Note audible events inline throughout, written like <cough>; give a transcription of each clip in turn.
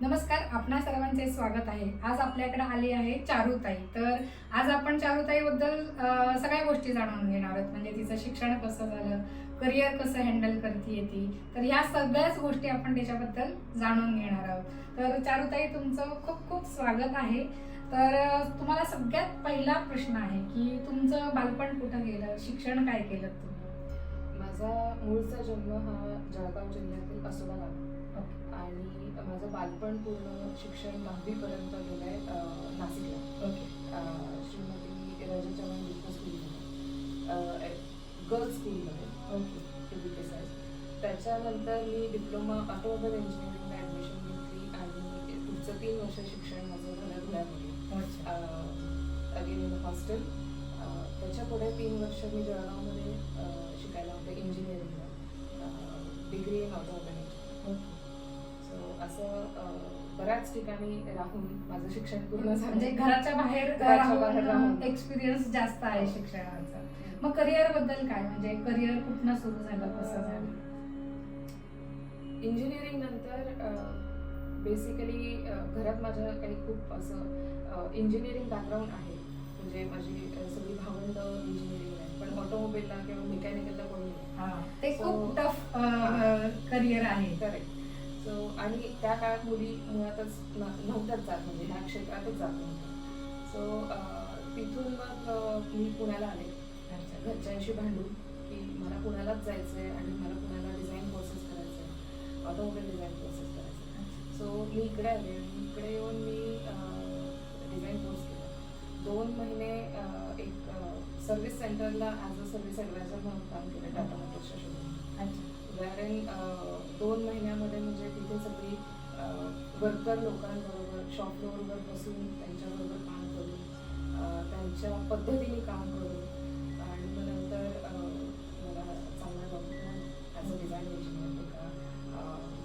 नमस्कार आपणा सर्वांचे स्वागत आहे. आज आपल्याकडे आली आहे चारुताई. तर आज आपण चारुताईबद्दल सगळ्या गोष्टी जाणून घेणार आहोत. म्हणजे तिचं शिक्षण कसं झालं करिअर कसं हँडल करते ती तर ह्या सगळ्याच गोष्टी आपण त्याच्याबद्दल जाणून घेणार आहोत. तर चारुताई तुमचं खूप खूप स्वागत आहे. तर तुम्हाला सगळ्यात पहिला प्रश्न आहे की तुमचं बालपण कुठं गेलं? शिक्षण काय केलं तुम्ही? माझा मूळचा जन्म हा जळगाव जिल्ह्यातील असोबा गाव आणि माझं बालपण पूर्ण शिक्षण दहावीपर्यंत गेलं आहे नाशिकला. ओके. श्रीमती राजा चव्हाण डिग्री स्कूलमध्ये गर्ल्स स्कूलमध्ये ओके. टू बी प्रिसाइज त्याच्यानंतर मी डिप्लोमा ऑटोमोबाईल इंजिनिअरिंगला ॲडमिशन घेतली आणि पुढचं तीन वर्ष शिक्षण माझं झालं धुळ्यामध्ये अगेन इन हॉस्टेल. त्याच्या पुढे तीन वर्ष मी जळगावमध्ये शिकायला होते इंजिनिअरिंगला डिग्री इन ऑटोमोबाईल असं बऱ्याच ठिकाणी राहून माझं शिक्षण पूर्ण झालं. म्हणजे घराच्या बाहेर राहून. एक्सपिरियन्स जास्त आहे शिक्षणाचा. मग करिअरबद्दल काय? म्हणजे करिअर कुठनं सुरू झालं कसं झालं? इंजिनिअरिंग नंतर बेसिकली घरात माझ्या काही खूप असं इंजिनिअरिंग बॅकग्राऊंड आहे. म्हणजे माझी सगळी भावंड इंजिनिअरिंग आहे पण ऑटोमोबाईलला किंवा मेकॅनिकलला कोणी हा. ते खूप टफ करिअर आहे. करेक्ट सो आणि त्या काळात मुली मुळातच नव्हत्याच जात म्हणजे ह्या क्षेत्रातच जात नव्हत्या सो तिथून मग मी पुण्याला आले. घरच्यांशी भांडून की मला पुण्यालाच जायचं आहे आणि मला पुण्याला डिझाईन कोर्सेस करायचे आहे ऑटोमोबाईल डिझाईन कोर्सेस करायचे आहे सो मी इकडे आले आणि इकडे येऊन मी डिझाईन कोर्स केला. दोन महिने एक सर्व्हिस सेंटरला ॲज अ सर्व्हिस ॲडवायझर म्हणून काम केलं. टाटा वेअरेन दोन महिन्यामध्ये म्हणजे तिथे सगळी वर्कर लोकांबरोबर शॉप फ्लोअरवर बसून त्यांच्याबरोबर काम करून त्यांच्या पद्धतीने काम करून आणि मग नंतर मला चांगला job as a design engineer एका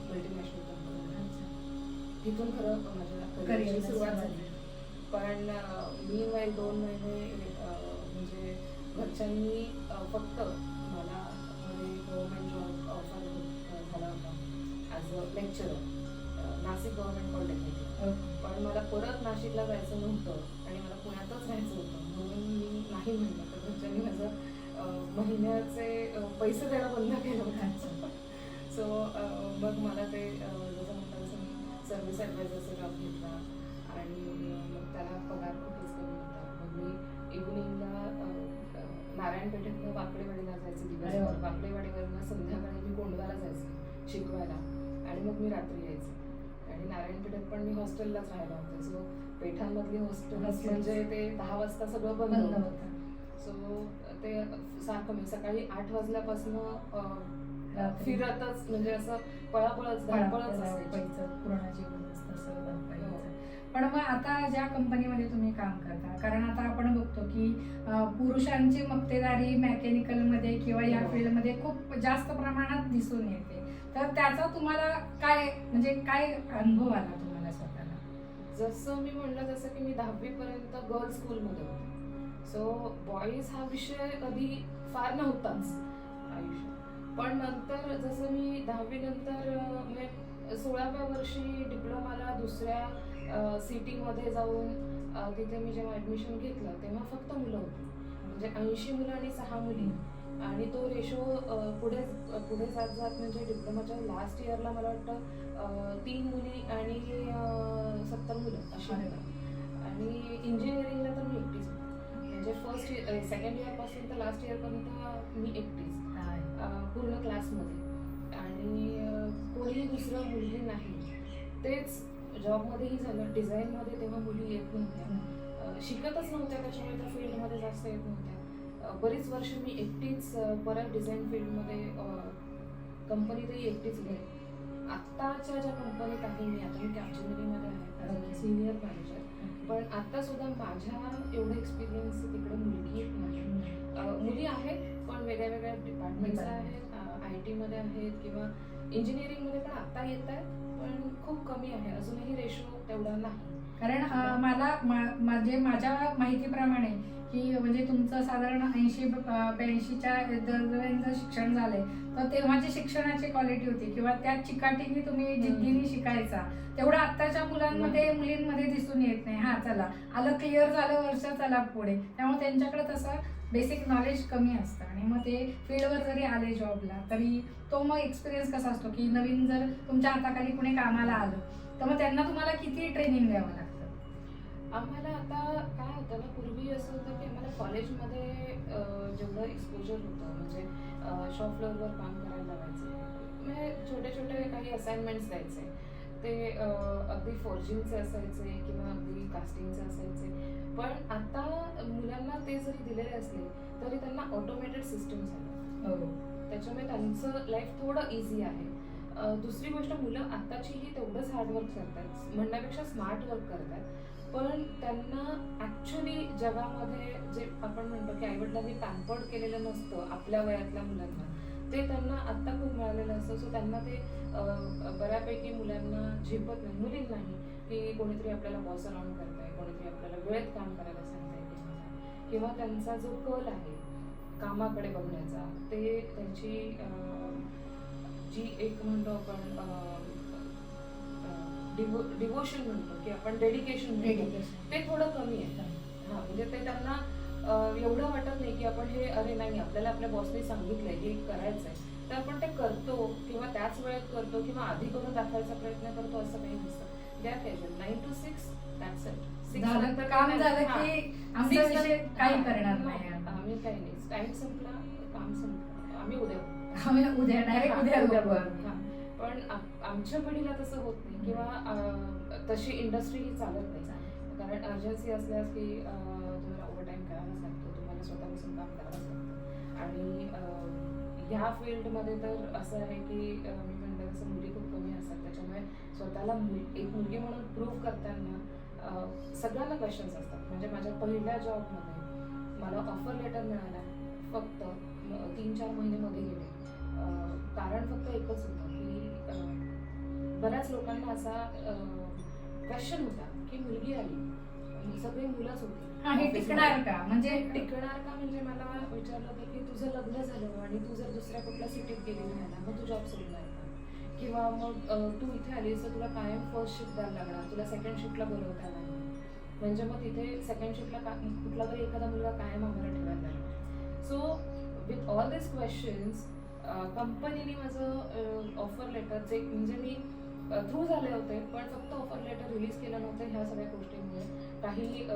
मल्टीनॅशनल कंपनी तिथून खरं माझ्या करिअरची सुरुवात झाली. पण मी वाईल दोन महिने म्हणजे घरच्यांनी फक्त लेक्चरर नाशिक गव्हर्नमेंट पॉलिटेक्निक पण मला परत नाशिकला जायचं नव्हतं आणि मला पुण्यातच राहायचं होतं. म्हणून मी नाही म्हणलं. तर घरच्यांनी माझं महिन्याचे पैसे देणं बंद केलं होतं. <laughs> सो मग मला ते जसं म्हटलं तसं मी सर्व्हिस ॲडवायझरचा जॉब घेतला आणि मग त्याला पगार खूपच कमी होता मग मी इव्हनिंगला नारायणपेठेतनं वाकडेवाडीला जायचं दिवसभर. वाकडेवाडीवरनं संध्याकाळी मी कोंडवाला जायचं शिकवायला. आणि मग मी रात्री यायचे आणि नारायणपेठेत पण मी हॉस्टेललाच राहायला होते सो पेठांमधली हॉस्टेल. म्हणजे ते दहा वाजता सगळं बंद होतं सो ते सारखं मी सकाळी आठ वाजल्यापासून. फिरतच म्हणजे असं पळापळच धावपळच असायची धावपळीचं पूर्ण जीवन असतं सगळं धावपळीचं. हो. पण मग आता ज्या कंपनीमध्ये तुम्ही काम करता कारण आता आपण बघतो की पुरुषांची मक्तेदारी मेकॅनिकलमध्ये किंवा या हो. फील्डमध्ये खूप जास्त प्रमाणात दिसून येते तर त्याचा तुम्हाला काय म्हणजे काय अनुभव आला तुम्हाला स्वतःला? जसं मी म्हणलं जसं की मी दहावी पर्यंत गर्ल्स स्कूलमध्ये होते. सो बॉईज हा विषय कधी फार नव्हताच. आयुष्यात पण नंतर जसं मी दहावी नंतर म्हणजे सोळाव्या वर्षी डिप्लोमाला दुसऱ्या सिटीमध्ये जाऊन तिथे मी जेव्हा ॲडमिशन घेतलं तेव्हा फक्त मुलं होती. म्हणजे ऐंशी मुलं आणि सहा मुली. आणि तो रेशो पुढे पुढे जात जात म्हणजे डिप्लोमाच्या लास्ट इयरला मला वाटतं तीन मुली आणि सत्तर मुलं अशी अरे होती. आणि इंजिनिअरिंगला तर मी एकटीच होते. म्हणजे फर्स्ट सेकंड इयरपासून तर लास्ट इयरपर्यंत मी एकटीच. पूर्ण क्लासमध्ये आणि अं, कोणीही दुसरं मुलगी नाही. तेच जॉबमध्येही झालं. डिझाईनमध्ये तेव्हा मुली येत नव्हत्या. शिकतच नव्हत्या. त्याच्यामुळे त्या फील्डमध्ये जास्त येत नव्हत्या. बरीच वर्ष मी एकटीच परत डिझाईन फील्डमध्ये कंपनीतही एकटीच गेले आत्ताच्या ज्या कंपनीत आहे मी आता मी कॅप्चनरीमध्ये आहे. सिनियर मॅनेजर पण आता सुद्धा माझ्या एवढं एक्सपिरियन्स तिकडे मुलगी नाही. मुली आहेत पण वेगळ्या वेगळ्या डिपार्टमेंटच्या आहेत आय टीमध्ये आहेत किंवा इंजिनिअरिंगमध्ये पण आता येत आहेत पण खूप कमी आहे. अजूनही रेशो तेवढा नाही. कारण मला मा- माझे माझ्या माहितीप्रमाणे की म्हणजे तुमचं साधारण ऐंशी ब्याऐंशीच्या दरम्यान जर शिक्षण झालंय तर तेव्हाची शिक्षणाची क्वालिटी होती किंवा त्या चिकाटीने तुम्ही जिद्दीने शिकायचा तेवढं आत्ताच्या मुलांमध्ये मुलींमध्ये दिसून येत नाही. हा चला. आलं क्लिअर झालं वर्ष चला पुढे. त्यामुळे त्यांच्याकडे तसं बेसिक नॉलेज कमी असतं. आणि मग ते फील्डवर जरी आले जॉबला तरी तो मग एक्सपिरियन्स कसा असतो? की नवीन जर तुमच्या हाताखाली कुणी कामाला आलं तर मग त्यांना तुम्हाला किती ट्रेनिंग द्यावं लागतं? आम्हाला आता काय होतं ना पूर्वी असं होतं की आम्हाला कॉलेजमध्ये जेवढं एक्सपोजर होतं म्हणजे शॉप फ्लोअरवर काम करायला लावायचे म्हणजे छोटे छोटे काही असाइनमेंट्स द्यायचे. ते अगदी फोर्जिंगचे असायचे किंवा अगदी कास्टिंगचे असायचे. पण आता मुलांना ते जरी दिलेले असले तरी त्यांना ऑटोमेटेड सिस्टम झालं त्याच्यामुळे त्यांचं लाईफ थोडं इझी आहे. दुसरी गोष्ट मुलं आत्ताचीही तेवढंच हार्डवर्क करतात. म्हणण्यापेक्षा स्मार्ट वर्क करतात. पण त्यांना ॲक्च्युली जगामध्ये जे आपण म्हणतो की आईवडिलांनी पॅम्पर्ड केलेलं नसतं आपल्या वयातल्या मुलांना ते त्यांना आत्ता खूप मिळालेलं असतं. सो त्यांना ते बऱ्यापैकी मुलांना झेपत नाही मुलींनाही की कोणीतरी आपल्याला बॉस अराउंड करताय कोणीतरी आपल्याला वेळेत काम करायला सांगताय किंवा त्यांचा जो कल आहे कामाकडे बघण्याचा ते त्यांची जी एक म्हणतो आपण डिवोशन म्हणतो की आपण डेडिकेशन म्हणतो. ते थोडं कमी आहे. हा म्हणजे ते त्यांना एवढं वाटत नाही की आपण हे अरे नाही आपल्याला आपल्या बॉसने सांगितलंय हे करायचंय. तर आपण ते करतो किंवा त्याच वेळेत करतो किंवा आधी करून दाखवायचा प्रयत्न करतो असं काही नसतं. द्या casual nine to six that's it काम झालं की काही करणार नाही आम्ही. आम्ही काही नाही. टाइम संपला काम संपलं. आम्ही उद्या. आम्ही उद्या डायरेक्ट उद्या उद्या. पण आ- आमच्या पिढीला तसं होत नाही किंवा तशी इंडस्ट्री ही चालत नाही. कारण अर्जन्सी असल्यास की तुम्हाला ओव्हर टाईम करावाच लागतो तुम्हाला स्वतःपासून काम करावंच लागतं. आणि ह्या फील्डमध्ये तर असं आहे की मी म्हणते तसं मुली खूप कमी असतात. त्याच्यामुळे स्वतःला एक मुलगी म्हणून प्रूव्ह करताना सगळ्यांना क्वेश्चन्स असतात. म्हणजे माझ्या पहिल्या जॉबमध्ये मला ऑफर लेटर मिळाला. फक्त तीन चार महिन्यामध्ये गेले. कारण फक्त एकच होतं. बऱ्याच लोकांना असा क्वेश्चन होता की मुलगी आली सगळी मुलंच होती. हा हे टिकणार का? म्हणजे टिकणार का म्हणजे मला विचारलं होतं की तुझं लग्न झालं आणि तू जर दुसऱ्या कुठल्या सिटीत गेली राहायला मग तू जॉब सोडणार का किंवा मग तू इथे आलीस तर तुला कायम फर्स्ट शिफ्ट द्यायला लागणार तुला सेकंड शिफ्टला बोलवता नाही. म्हणजे मग तिथे सेकंड शिफ्टला का कुठला तरी एखादा मुलगा कायम आम्हाला ठेवायला लागणार. So with all this questions कंपनीने माझं ऑफर लेटर जे म्हणजे मी थ्रू झाले होते पण फक्त ऑफर लेटर रिलीज केलं नव्हतं ह्या सगळ्या गोष्टींमुळे. काही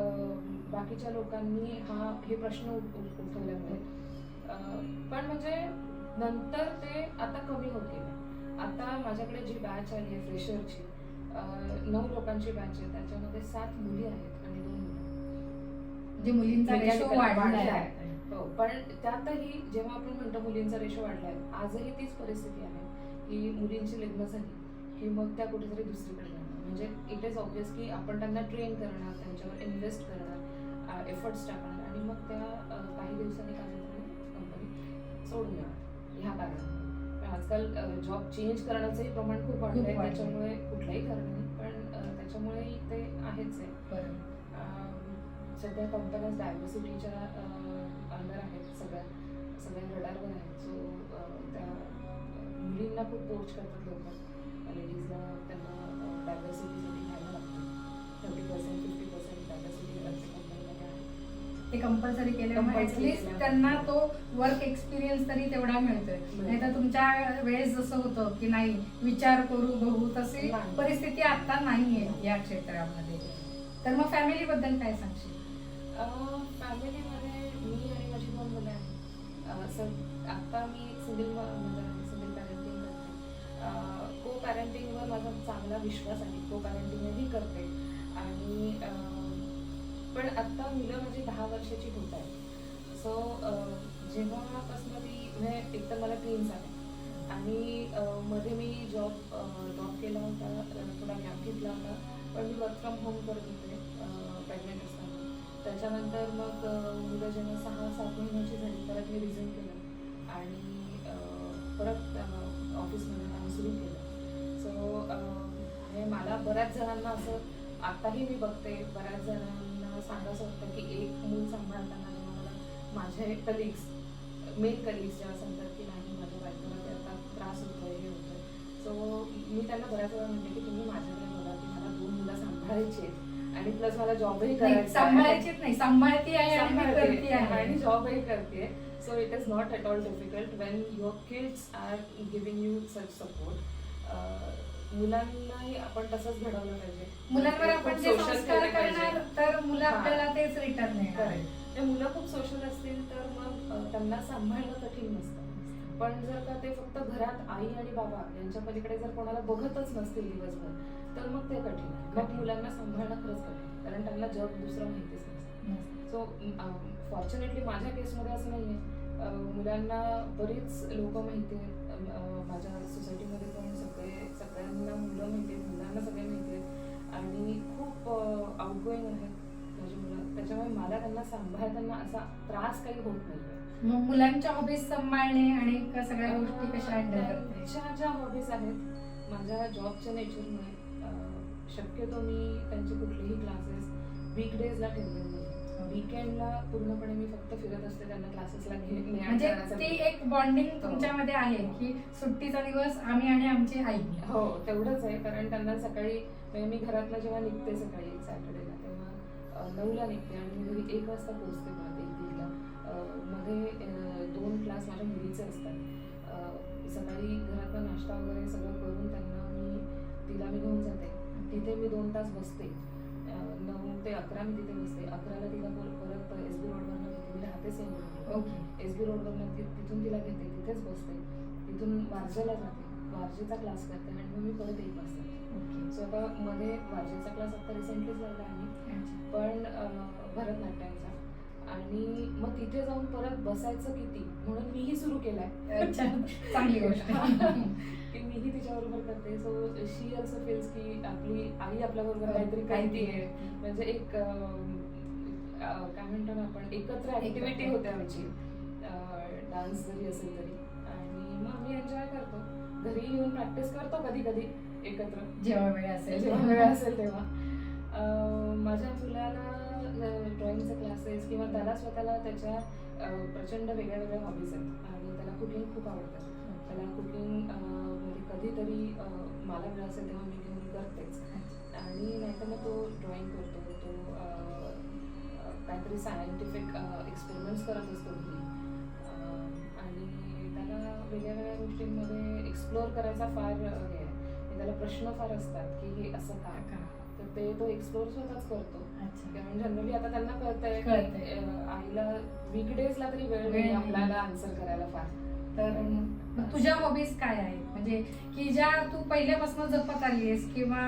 बाकीच्या लोकांनी हा हे प्रश्न उठ- उठ- उठवल्यामुळे पण म्हणजे नंतर ते आता कमी होत गेले. आता माझ्याकडे जी बॅच आली आहे फ्रेशरची नऊ लोकांची बॅच आहे त्याच्यामध्ये सात मुली आहेत आणि दोन मुलं. म्हणजे मुलींचा वाढलाय. हो पण त्यातही जेव्हा आपण म्हणतो मुलींचा रेशो वाढलाय आजही तीच परिस्थिती आहे की मुलींची लग्न झाली की मग त्या कुठेतरी दुसरीकडे जाणार. म्हणजे इट इज ऑब्विस की आपण त्यांना ट्रेन करणार त्यांच्यावर इन्व्हेस्ट करणार एफर्ट्स टाकणार आणि मग त्या काही दिवसांनी काय कंपनी सोडून देणार. ह्या कारणामुळे आजकाल जॉब चेंज करण्याचंही प्रमाण खूप वाढलंय वाढलंय. त्याच्यामुळे कुठलंही कारण नाही पण अ, त्याच्यामुळेही ते आहेच आहे. सध्या कंपन्या डायव्हर्सिटीच्या अंडर आहेत सगळ्या सगळ्या रडारवर आहेत. सो त्या मुलींना खूप पोच करतात लोक. लेडीजला त्यांना डायव्हर्सिटीसाठी घ्यायला लागतं. Thirty percent fifty percent diversity कंपनीमध्ये आहे ते कंपल्सरी केल्यामुळे ऍटलीस्ट केल्यामुळे. त्यांना तो वर्क एक्सपिरियन्स तरी तेवढा मिळतोय. नाही तर तुमच्या वेळेस जसं होतं की नाही विचार करू बघू तशी नाही. परिस्थिती आता नाहीये या क्षेत्रामध्ये. तर मग फॅमिली बद्दल काय सांगशील? फॅमिलीमध्ये मी आणि माझी दोन मुलं आहेत. सर आत्ता मी सिंगल मदर आहे सिंगल पॅरेंटिंग करते. को पॅरेंटिंगवर माझा चांगला विश्वास आहे. को पॅरेंटिंगही करते. आणि पण आत्ता मुलं माझी दहा वर्षाची होत आहेत. सो जेव्हापासून ती म्हणजे एकतर मला तीन आहे आणि मध्ये मी जॉब जॉब केला होता. थोडा गॅप घेतला होता. पण मी वर्क फ्रॉम होम करत होते प्रेग्नेंट त्याच्यानंतर मग मुलं जेव्हा सहा सात महिन्याची झाली परत मी रिझन केलं. आणि परत ऑफिसमध्ये काम सुरू केलं. सो हे मला बऱ्याच जणांना असं आताही मी बघते बऱ्याच जणांना सांगायचं होतं की एक मूल सांभाळताना माझे कलिग्स मेल कलिग्स जेव्हा सांगतात की नाही माझ्या बायकोला त्याचा आता त्रास होतोय हे होतं सो मी त्यांना बऱ्याच वेळा म्हणते की तुम्ही माझ्याकडे बघा की मला दोन मुलं सांभाळायची आहेत. आणि प्लस मला जॉबही करायचा. सांभाळायचीच नाही सांभाळती आहे आणि आहे आणि जॉबही करते so it is not at all difficult when your kids are giving you such support मुलांनाही आपण तसंच घडवलं पाहिजे मुलांवर आपण जे संस्कार. करणार तर मुलं. आपल्याला तेच रिटर्न Correct. ते मुलं खूप सोशल असतील तर मग त्यांना सांभाळणं कठीण नसतं पण जर का ते फक्त घरात आई आणि बाबा यांच्या पलीकडे जर कोणाला बघतच नसतील दिवसभर तर मग ते कठीण मग. मुलांना सांभाळणं खरंच कठीण कारण त्यांना जग दुसरं माहितीच नसतं. सो फॉर्च्युनेटली माझ्या केसमध्ये असं नाही आहे मुलांना बरीच लोक माहिती आहेत. माझ्या सोसायटीमध्ये पण सगळे सगळ्यांना मुलं माहिती आहेत. मुलांना सगळे माहिती आहेत. आणि खूप आउटगोईंग आहेत माझी मुलं. त्याच्यामुळे मला त्यांना सांभाळताना असा त्रास काही होत नाही मग मुलांच्या हॉबीज सांभाळणे आणि सगळ्या गोष्टी कशा त्यांच्या ज्या हॉबीज आहेत माझ्या जॉबच्या नेचरमुळे शक्यतो मी त्यांचे कुठलेही क्लासेस वीकडेजला ठेवलेले नाही. वीकेंडला पूर्णपणे मी फक्त फिरत असते त्यांना क्लासेसला घेणे म्हणजे ती एक बॉन्डिंग तुमच्यामध्ये आहे की सुट्टीचा दिवस आम्ही आणि आमची आई. हो तेवढंच आहे. कारण त्यांना सकाळी म्हणजे मी घरातनं जेव्हा निघते सकाळी सॅटर्डेला तेव्हा नऊला निघते आणि मी घरी एक वाजता पोहोचते परत एक दीडला. मध्ये दोन क्लास माझ्या मुलीचे असतात. सकाळी घरातला नाश्ता वगैरे सगळं करून त्यांना मी तिला मी घेऊन जाते. तिथे मी दोन तास बसते. नऊ ते अकरा मी तिथे बसते. अकराला तिला पर- परत एस बी रोडवरनं घेते मी राहते सेम रोडवर ओके. एस बी रोडवरनं तिथून तिला घेते. तिथेच बसते. तिथून वारजेला जाते. वारजेचा क्लास करते आणि मग मी परत एक वाजता ओके. सो आता मध्ये वारजेचा क्लास आता रिसेंटलीच लावला आहे. पण भरतनाट्यमचा. आणि मग तिथे जाऊन परत बसायचं किती? म्हणून मीही सुरू केलाय. चांगली गोष्ट. <laughs> मीही तिच्याबरोबर करते. सो शी ऑल्सो फील्स की आपली आई आपल्या बरोबर काहीतरी काहीतरी. म्हणजे एक काय म्हणतो ना आपण एकत्र ऍक्टिव्हिटी. होते आमची. डान्स जरी असेल तरी. आणि मग आम्ही एन्जॉय करतो. घरी येऊन प्रॅक्टिस करतो कधी कधी एकत्र. जेव्हा वेळ असेल. जेव्हा वेळ असेल तेव्हा. अं, माझ्या मुलाला ड्रॉइंगचे क्लासेस किंवा त्याला स्वतःला त्याच्या प्रचंड वेगळ्या वेगळ्या हॉबीज आहेत. आणि त्याला कुकिंग खूप आवडतं त्याला कुकिंगमध्ये कधीतरी मला वेळ असेल तेव्हा मी घेऊन करतेच. आणि नाहीतर मग तो ड्रॉइंग करतो तो काहीतरी सायंटिफिक एक्सपेरिमेंट्स करत असतो अं, आणि त्याला वेगळ्या वेगळ्या गोष्टींमध्ये एक्सप्लोअर करायचा फार हे आहे. त्याला प्रश्न फार असतात की हे असं का? का? तर ते तो एक्सप्लोअर स्वतःच करतो. कारण जनरली आता त्यांना कळतंय आईला वीकडेजला तरी वेळ. आपल्याला आन्सर करायला फार. तर मग तुझ्या हॉबीज काय आहेत? म्हणजे की ज्या तू पहिल्यापासून जपत आलीस किंवा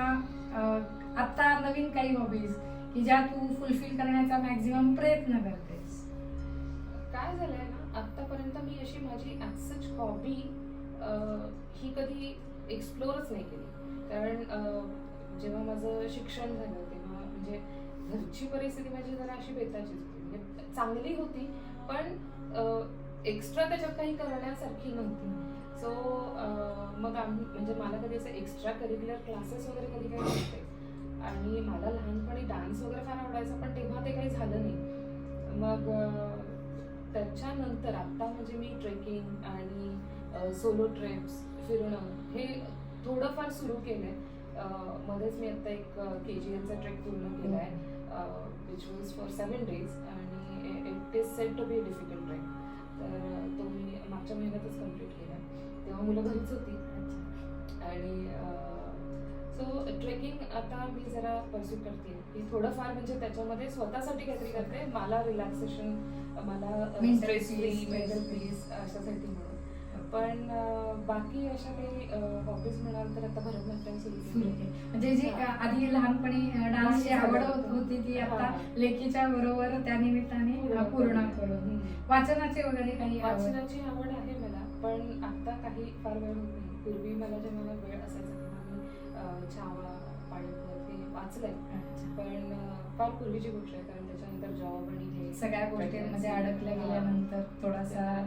आता नवीन काही हॉबीज की ज्या तू फुलफिल करण्याचा मॅक्झिमम प्रयत्न करतेस? काय झालंय ना आतापर्यंत मी अशी माझी सच हॉबी ही कधी एक्सप्लोअरच नाही केली. कारण जेव्हा माझं शिक्षण झालं तेव्हा म्हणजे घरची परिस्थिती माझी जरा अशी बेताचीच होती. म्हणजे चांगली होती पण एक्स्ट्रा त्याच्यात काही करण्यासारखी नव्हती. सो मग आम्ही म्हणजे मला कधी असं एक्स्ट्रा करिक्युलर क्लासेस वगैरे कधी काही नव्हते. आणि मला लहानपणी डान्स वगैरे फार आवडायचा पण तेव्हा ते काही झालं नाही. मग त्याच्यानंतर आत्ता म्हणजे मी ट्रेकिंग आणि सोलो ट्रिप्स फिरणं हे थोडंफार सुरू केलं आहे मध्येच मी आत्ता एक के जी एलचा ट्रेक पूर्ण केला आहे which was for seven days आणि it is set to be difficult trek तर तो मी मागच्या महिन्यातच कंप्लीट केला. तेव्हा मुलं घरीच होती. आणि सो ट्रेकिंग आता मी जरा परस्यू करते. की थोडंफार म्हणजे त्याच्यामध्ये स्वतःसाठी काहीतरी करते. मला रिलॅक्सेशन मला स्ट्रेस फ्री मेंटल अशासाठी म्हणून. पण बाकी अशा काही हॉबीज म्हणाल तर आता भरतनाट्यम सुरू केली. म्हणजे जी आधी लहानपणी डान्सची आवड होत ती आता. लेखीच्या बरोबर त्या निमित्ताने पूर्ण करून. वाचनाची वगैरे काही वाचनाची आवड आहे मला पण आता काही फार वेळ होत नाही पूर्वी मला जेव्हा मला वेळ असायचा तेव्हा मी छावा पाणीपत हे वाचलंय. पण फार पूर्वीची गोष्ट आहे कारण त्याच्यानंतर जॉब आणि हे सगळ्या गोष्टींमध्ये अडकल्या हा. गेल्यानंतर थोडासा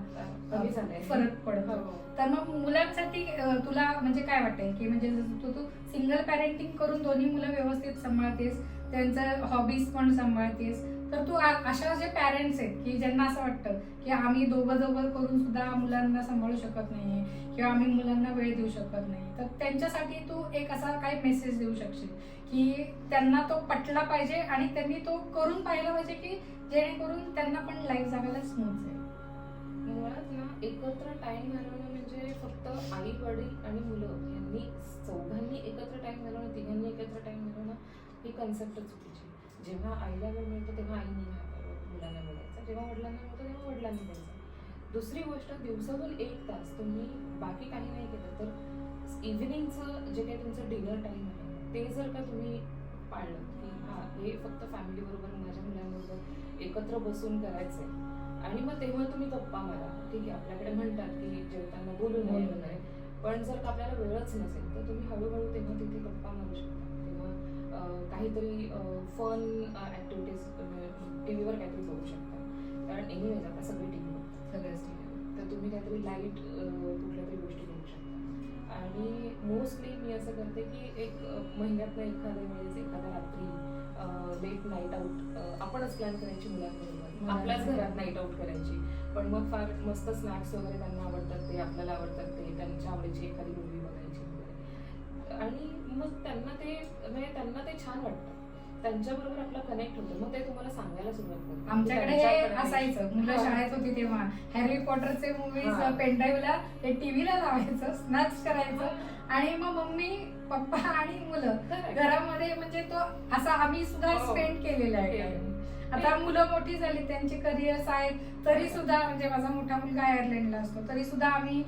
फरक पडतो हो. तर मग मुलांसाठी तुला म्हणजे काय वाटतंय की म्हणजे तू तू सिंगल पॅरेंटिंग करून दोन्ही मुलं व्यवस्थित सांभाळतेस त्यांचं हॉबीज पण सांभाळतेस तर तू अशा जे पॅरेंट्स आहेत की ज्यांना असं वाटतं की आम्ही दोघं दोघं करून सुद्धा मुलांना सांभाळू शकत नाही किंवा आम्ही मुलांना वेळ देऊ शकत नाही तर त्यांच्यासाठी तू एक असा काही मेसेज देऊ शकशील? की त्यांना तो पटला पाहिजे आणि त्यांनी तो करून पाहिला पाहिजे की जेणेकरून त्यांना पण लाईफ जगायला स्मूथ जाईल. मुळात ना एकत्र टाइम घालवणं म्हणजे फक्त आई वडील आणि मुलं यांनी चौघांनी एकत्र टाइम घालवणं तिघांनी एकत्र टाइम घालवणं ही कन्सेप्टच होती. जेव्हा आईला वेळ मिळतो तेव्हा आईनी मुलांना बोलायचं. जेव्हा वडिलांना मिळतो तेव्हा वडिलांनी द्यायचं दुसरी गोष्ट दिवसातून एक तास तुम्ही बाकी काही नाही केलं तर इव्हिनिंगचं जे काही तुमचं डिनर टाइम आहे ते जर का तुम्ही पाळलं की हा हे फक्त फॅमिली बरोबर माझ्या मुलांबरोबर एकत्र बसून करायचंय. आणि मग तेव्हा तुम्ही गप्पा मारा. ठीक आहे आपल्याकडे म्हणतात की जेवताना बोलू नये बोलू वगैरे. पण जर का आपल्याला वेळच नसेल तर तुम्ही हळूहळू तेव्हा तिथे गप्पा मारू शकता. काहीतरी फन ऍक्टिव्हिटीज टी व्हीवर काहीतरी करू शकता. कारण एनिवेज आता सगळे टी व्ही सगळ्याच तर तुम्ही काहीतरी लाइट कुठल्या तरी गोष्टी करू शकता. आणि मोस्टली मी असं करते की एक महिन्यातनं एखाद्या वेळेस एखाद्या रात्री लेट नाईट आउट आपणच प्लॅन करायची मुलांबरोबर. आपल्याच घरात नाईट आउट करायची. पण मग फार मस्त स्नॅक्स वगैरे त्यांना आवडतात ते आपल्याला आवडतात ते त्यांच्या आवडीची एखादी मूवी बघायची वगैरे. आणि मग त्यांना ते म्हणजे त्यांना ते छान वाटतं त्यांच्याबरोबर आपला कनेक्ट होतो मग ते तुम्हाला सांगायला सुरुवात करतात आमच्याकडे हे असायचं मुलं हा. शाळेत होती तेव्हा हॅरी पॉटरचे हा. मूवीज पेनड्राईव्हला ते टीव्हीला लावायचं स्नॅक्स करायचं आणि मग मम्मी पप्पा आणि मुलं. घरामध्ये म्हणजे तो असा आम्ही सुद्धा हो. स्पेंड केलेला आहे केलेलं. time. आता मुलं मोठी झाली त्यांचे करिअर्स आहेत तरी सुद्धा म्हणजे माझा मोठा मुलगा आयर्लंडला असतो तरी सुद्धा आम्ही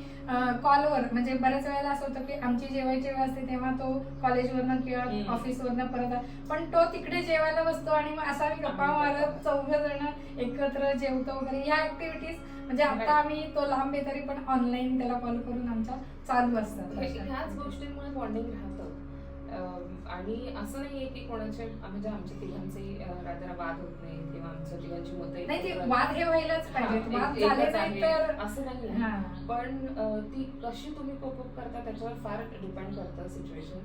कॉलवर म्हणजे बऱ्याच वेळेला असं होतं की आमची जेवायची वेळ असते तेव्हा तो कॉलेजवरनं किंवा. ऑफिसवरनं परत पण तो तिकडे जेवायला बसतो आणि मग असा आम्ही गप्पा मारत चौघ जण एकत्र जेवतो वगैरे या ऍक्टिव्हिटीज म्हणजे आता. आम्ही तो लांब आहे तरी पण ऑनलाईन त्याला कॉल करून आमच्या चालू असतात अशा. ह्याच गोष्टींमुळे बॉन्डिंग राहतं आणि असं नाहीये की कोणाचे म्हणजे आमच्या तिघांचे रात्र वाद होत नाही किंवा आमच्या तिघांची मतं नाही ते वाद हे व्हायलाच वाद झाले नाही आहे. तर असं नाही हा. पण ती कशी तुम्ही कोप अप करता त्याच्यावर फार डिपेंड करतं सिच्युएशन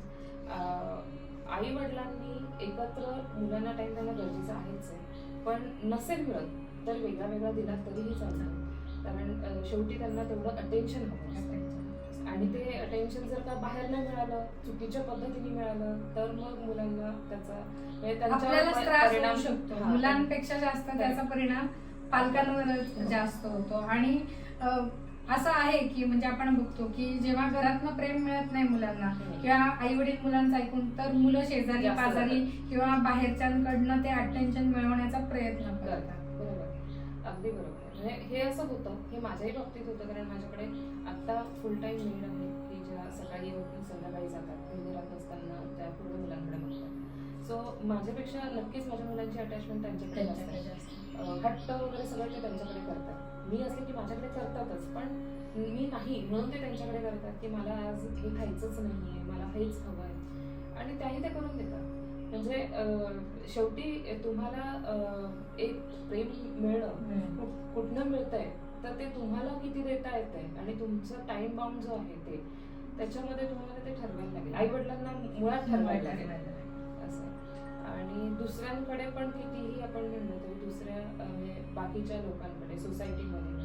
आई वडिलांनी एकत्र मुलांना टाइम देणं गरजेचं आहेच आहे पण नसेल मिळत तर वेगळा वेगळा दिला तरीही चालतं कारण शेवटी त्यांना तेवढं अटेन्शन हवं असतं. आणि ते अटेन्शन जर का बाहेर नाही मिळालं चुकीच्या पद्धतीने मिळालं तर मग मुलांना त्याचा म्हणजे परिणाम- शकतो. हा, मुलांपेक्षा जास्त त्याचा परिणाम पालकांवरच जास्त होतो. आणि असं आहे की म्हणजे आपण बघतो की जेव्हा घरातनं प्रेम मिळत नाही मुलांना हम्म. किंवा आई वडील मुलांचं ऐकून तर मुलं शेजारी पाजारी. किंवा बाहेरच्यांकडनं ते अटेन्शन मिळवण्याचा प्रयत्न करतात. बरोबर. अगदी बरोबर. म्हणजे हे असं होतं हे माझ्याही बाबतीत होतं कारण माझ्याकडे आता फुल टाइम मेड आहे. की ज्या सकाळी येऊन संध्याकाळी जातात मी घरात नसताना त्या पूर्ण मुलांकडे बघतात. सो माझ्यापेक्षा नक्कीच माझ्या मुलांची अटॅचमेंट त्यांच्याकडे जास्त त्यांच्याकडे आहे. जास्त. अं, हट्ट वगैरे सगळं ते त्यांच्याकडे करतात. मी असले की माझ्याकडे करतातच पण मी नाही म्हणून ते त्यांच्याकडे करतात की मला आज हे खायचंच नाहीये मला हेच हवं आहे आणि त्याही ते करून देतात. म्हणजे शेवटी तुम्हाला एक प्रेम मिळणं कुठनं मिळतंय तर ते तुम्हाला किती देता येतंय आणि तुमचं टाइम बाउंड जो आहे ते त्याच्यामध्ये तुम्हाला ते ठरवायला लागेल. आई वडिलांना मुळात ठरवायला लागेल. असं. आहे. आणि दुसऱ्यांकडे पण कितीही आपण म्हणलं तरी दुसऱ्या बाकीच्या लोकांकडे सोसायटीमध्ये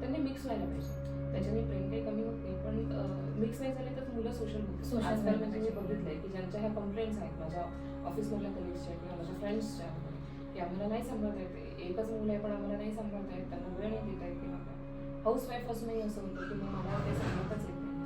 त्यांनी मिक्स व्हायला पाहिजे. त्याच्याने प्रेम काही कमी होत नाही. पण मिक्स नाही झाले तर मुलं सोशल Social आजकाल म्हणजे मी. बघितलंय की ज्यांच्या ह्या कंप्लेंट्स आहेत माझ्या ऑफिसमधल्या कलिग्सच्या किंवा माझ्या फ्रेंड्सच्या की आम्हाला नाही सांभाळता येते एकच मुलं आहे पण आम्हाला नाही सांभाळता येत. त्यांना वेळ नाही देता येत किंवा काय हाऊस वाईफ असूनही असं होतं की मग मला ते सांगताच येत नाही.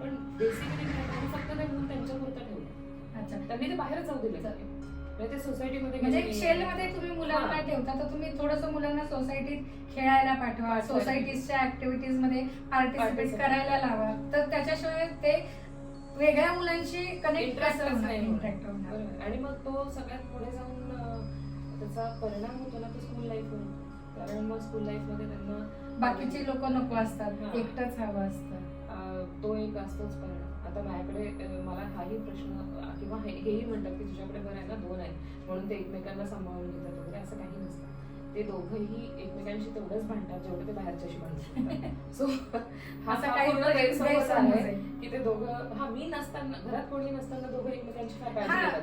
पण बेसिकली फक्त ते मूल त्यांच्यापुरतं ठेवलं अच्छा. त्यांनी ते बाहेर जाऊ दिले चालेल. म्हणजे ते सोसायटीमध्ये म्हणजे गेले. शेल मध्ये तुम्ही मुलांना. ठेवता तर तुम्ही थोडस मुलांना सोसायटीत खेळायला पाठवा. सोसायटीच्या ऍक्टिव्हिटीजमध्ये पार्टिसिपेट. करायला लावा तर त्याच्याशिवाय ते वेगळ्या मुलांशी कनेक्ट. आणि मग तो सगळ्यात पुढे जाऊन त्याचा परिणाम होतो ना तो स्कूल लाईफवर कारण मग स्कूल लाईफमध्ये त्यांना बाकीची लोक नको असतात. एकटंच हवं असतं तो एक असतोच परिणाम आता माझ्याकडे मला हाही प्रश्न किंवा हेही म्हणतात की तुझ्याकडे बरं आहे ना दोन आहेत म्हणून ते एकमेकांना सांभाळून घेतात वगैरे असं काही नसतं ते दोघंही एकमेकांशी तेवढंच भांडतात जेवढे ते बाहेरच्याशी भांडतात सो हा असा काही आहे. आहे की ते दोघं हा मी नसताना घरात कोणी नसताना दोघं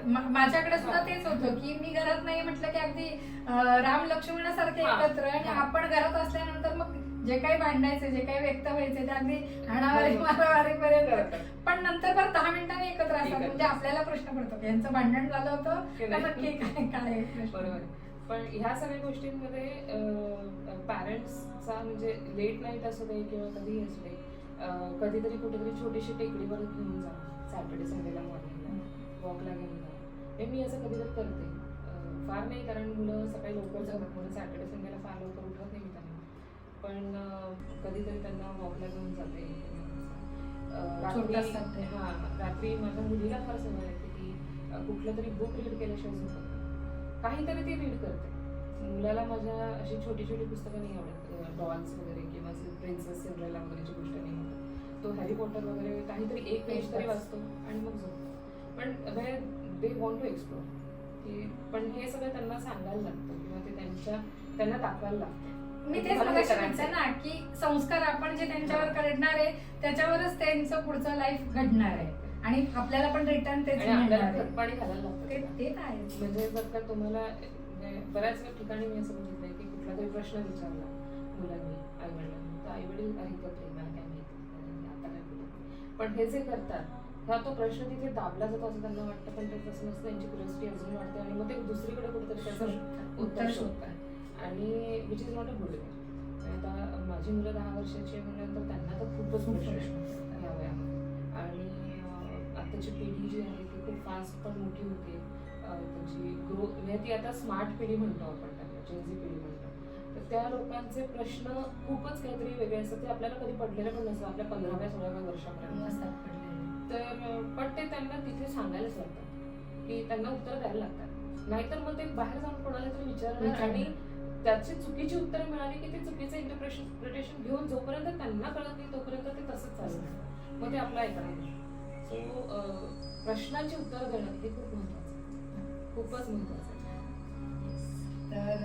मा- माझ्याकडे सुद्धा. तेच होतं की मी घरात नाही म्हटलं की अगदी राम लक्ष्मणासारखे. एकत्र आणि. आपण घरात असल्यानंतर जे काही भांडायचे जे काही व्यक्त व्हायचे ते अगदी हाणामारी बरोबर. मारामारीपर्यंत करतात. पण नंतर बरं दहा मिनिटांनी एकत्र असतात. म्हणजे आपल्याला प्रश्न पडतो की यांचं भांडण झालं होतं? नक्की काय काय? बरोबर. पण ह्या सगळ्या गोष्टींमध्ये पॅरेंट्सचा म्हणजे लेट नाईट असू दे किंवा कधीही असू दे कधीतरी कुठेतरी छोटीशी टेकडीवर घेऊन जा सॅटर्डे संडेला मॉर्निंगला वॉकला घेऊन जा हे मी असं कधीतरी करते फार नाही कारण मुलं सकाळी लवकर जातात म्हणून सॅटर्डे संडेला फार लवकर उठत पण कधीतरी त्यांना वॉकला घेऊन जाते. रात्री. हा. माझ्या मुलीला फार सवय आहे की कुठलं तरी बुक रीड केल्याशिवाय झोपत. काहीतरी ती रीड करते. मुलाला माझ्या अशी छोटी छोटी पुस्तकं नाही आवडत. डॉल्स वगैरे किंवा प्रिन्सेस सिंड्रेला वगैरेची गोष्ट नाही आवडत. तो हॅरी पॉटर वगैरे काहीतरी एक पेज तरी वाचतो आणि मग झोपतो. पण दे वॉन्ट टू एक्सप्लोर की पण हे सगळं त्यांना सांगायला लागतं किंवा ते त्यांच्या त्यांना दाखवायला लागतं. मी तेच सांगायचं ना की संस्कार आपण जे त्यांच्यावर करणार आहे त्याच्यावरच त्यांचं पुढचं लाईफ घडणार आहे. आणि आपल्याला पण रिटर्न तेच आणि मिळणार आपल्याला आहे. खतपाणी घालायला लागतं. ते त्याला. ते तर आहेच. म्हणजे जर का तुम्हाला म्हणजे बऱ्याच ठिकाणी मी असं बघितलंय की कुठला तरी प्रश्न विचारला मुलांनी आई वडिलांनी तर आई वडील ऐकत नाही मला काय माहिती. अरे, आता काय बोलू. पण हे जे करतात हा तो प्रश्न तिथे दाबला जातो असं त्यांना वाटतं पण ते तसं नसतं त्यांची क्युरियोसिटी अजून वाढते आणि मग ते दुसरीकडे कुठेतरी त्याचं उत्तर शोधतात. आणि which is not a good आता माझी मुलं दहा वर्षाची आहे म्हणल्यानंतर त्यांना तर खूपच असतात या आणि आताची पिढी जी आहे ती खूप फास्ट पण मोठी होते. त्यांची ग्रो म्हणजे ती आता स्मार्ट पिढी म्हणतो आपण त्यांना जेनझी पिढी म्हणतो. तर त्या लोकांचे प्रश्न खूपच काहीतरी वेगळे असतात. ते आपल्याला कधी पडलेले पण नसतात आपल्या पंधराव्या सोळाव्या वर्षापर्यंत. पडलेले. तर पण ते त्यांना तिथे सांगायलाच लागतात. की त्यांना उत्तर द्यायला लागतात. नाहीतर मग ते बाहेर जाऊन कोणाला तरी विचारणार. आणि त्याची चुकीची उत्तरं मिळाली की ते चुकीचं इंटरप्रिटेशन घेऊन जोपर्यंत त्यांना कळत नाही तोपर्यंत ते तसंच चालतं. मग ते आपलं ऐकणार सो प्रश्नांची उत्तरं देणं हे खूप महत्वाचं. खूपच महत्वाचं तर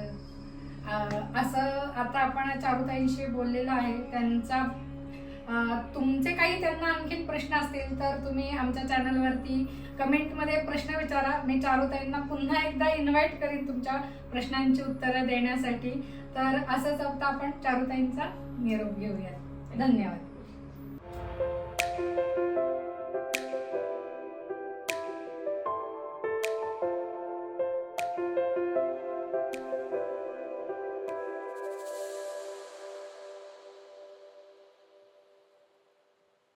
असं आता आपण चारुताईंशी बोललेलो आहे. त्यांचा तुमचे काही त्यांना आणखीन प्रश्न असतील तर तुम्ही आमच्या चॅनलवरती कमेंटमध्ये प्रश्न विचारा. मी चारुताईंना पुन्हा एकदा इन्व्हाइट करीन तुमच्या प्रश्नांची उत्तरं देण्यासाठी. तर असंच आता आपण चारुताईंचा निरोप घेऊया धन्यवाद.